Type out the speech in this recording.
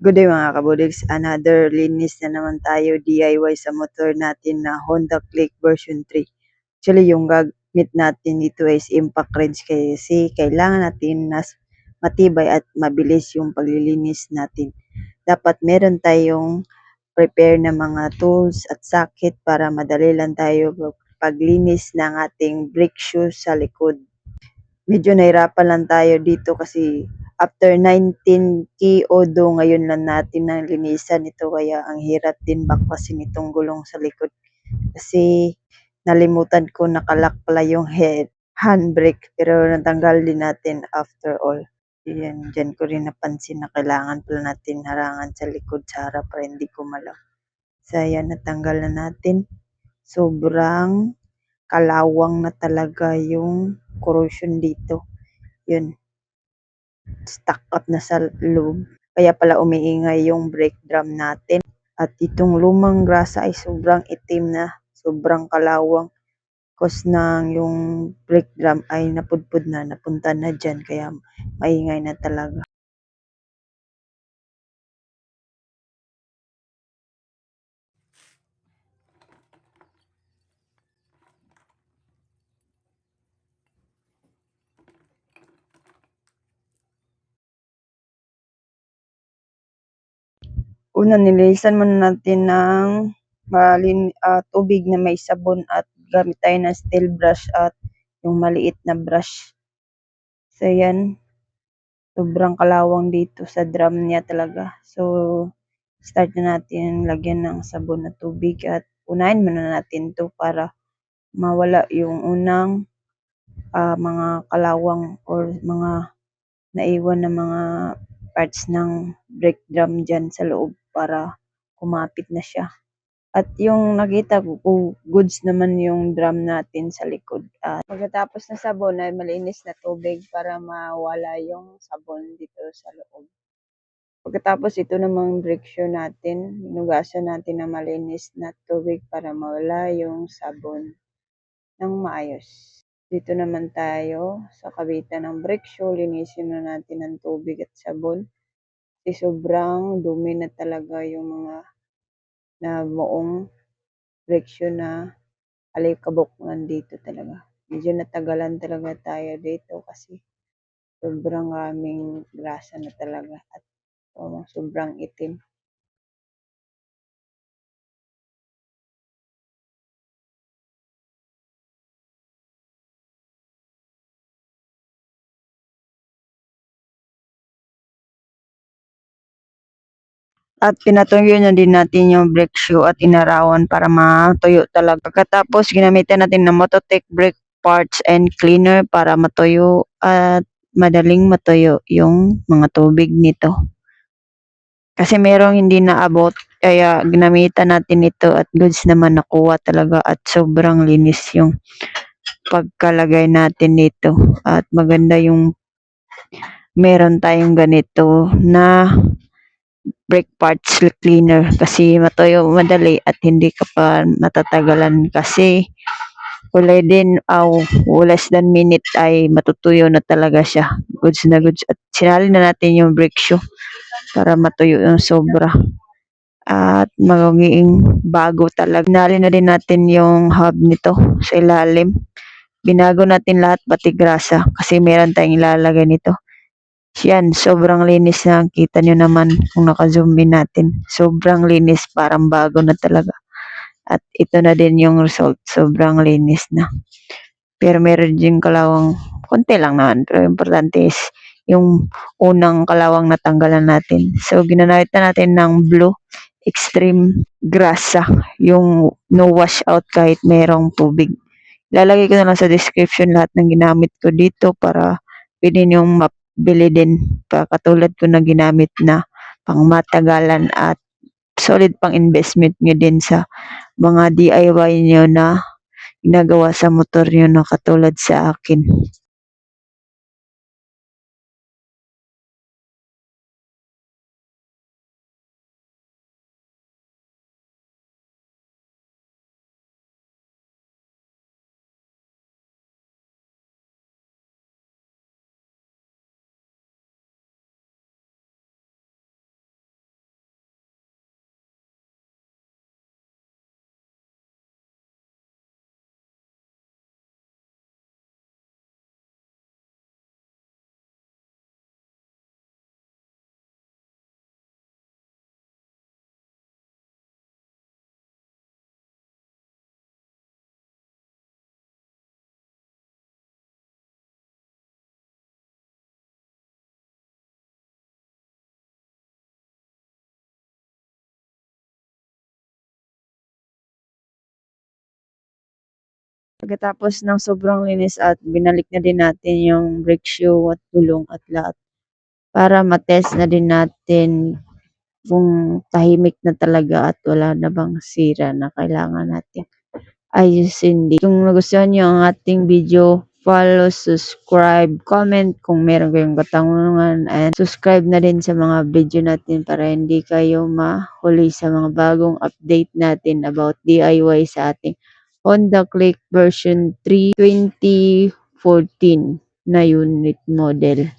Good day mga kabudigs, another linis na naman tayo DIY sa motor natin na Honda Click version 3. Actually yung gamit natin dito is impact wrench kasi kailangan natin nas matibay at mabilis yung paglilinis natin. Dapat meron tayong prepare na mga tools at socket para madali lang tayo paglinis ng ating brake shoes sa likod. Medyo nahirapan lang tayo dito kasi after 19 odo ngayon lang natin na linisan ito kaya ang hirap din baklasin itong gulong sa likod. Kasi nalimutan ko nakalak pala yung head handbrake pero natanggal din natin after all. Yan dyan ko rin napansin na kailangan pala natin harangan sa likod sa harap para hindi ko malaw so yan natanggal na natin. Sobrang kalawang na talaga yung corrosion dito. Yun stuck up na sa loob. Kaya pala umiingay yung brake drum natin. At itong lumang grasa ay sobrang itim na, sobrang kalawang. Cause nang yung brake drum ay napudpud na, napunta na dyan. Kaya maingay na talaga. Una, nililisan muna natin ng malin, ah, tubig na may sabon at gamit tayo ng steel brush at yung maliit na brush. So, yan. Sobrang kalawang dito sa drum niya talaga. So, start na natin lagyan ng sabon na tubig at unahin muna natin to para mawala yung unang ah, mga kalawang or mga naiwan na mga parts ng brake drum dyan sa loob para kumapit na siya. At yung nakita ko, kung goods naman yung drum natin sa likod. At pagkatapos ng sabon ay malinis na tubig para mawala yung sabon dito sa loob. Pagkatapos ito namang shoe natin, hinugasan natin ng malinis na tubig para mawala yung sabon ng maayos. Dito naman tayo sa kabitan ng shoe, linisin na natin ng tubig at sabon. Kasi sobrang dumi na talaga yung mga na buong direksyon na alikabok nandito talaga. Medyo natagalan talaga tayo dito kasi sobrang raming grasa na talaga at oh, sobrang itim. At pinatuyo na din natin yung brake shoe at inarawan para matuyo talaga. Pagkatapos, ginamitan natin ng Mototech brake parts and cleaner para matuyo at madaling matuyo yung mga tubig nito. Kasi merong hindi naabot, kaya ginamitan natin ito at goods naman nakuha talaga at sobrang linis yung pagkalagay natin nito. At maganda yung meron tayong ganito na brake parts cleaner kasi matuyo madali at hindi ka pa natatagalan kasi kulay din aw uh, less than minute ay matutuyo na talaga siya. Goods na goods. At sinali na natin yung brake shoe para matuyo yung sobra. At magiging bago talaga. Sinali na din natin yung hub nito sa ilalim. Binago natin lahat pati grasa kasi meron tayong ilalagay nito yan, sobrang linis na. Kita nyo naman kung naka-zoom in natin. Sobrang linis, parang bago na talaga. At ito na din yung result. Sobrang linis na. Pero meron din kalawang, konti lang naman. Pero importante is yung unang kalawang natanggalan natin. So, ginanayat na natin ng blue extreme grasa. Yung no wash out kahit merong tubig. Lalagay ko na lang sa description lahat ng ginamit ko dito para pwede yung map bili din katulad ko na ginamit na pang matagalan at solid pang investment nyo din sa mga DIY nyo na ginagawa sa motor nyo na katulad sa akin. Pagkatapos ng sobrang linis at binalik na din natin yung brake shoe at gulong at lahat para matest na din natin kung tahimik na talaga at wala na bang sira na kailangan natin ayusin din. Kung nagustuhan nyo ang ating video, follow, subscribe, comment kung meron kayong katanungan and subscribe na din sa mga video natin para hindi kayo mahuli sa mga bagong update natin about DIY sa ating Honda Click version 3 2014 na unit model.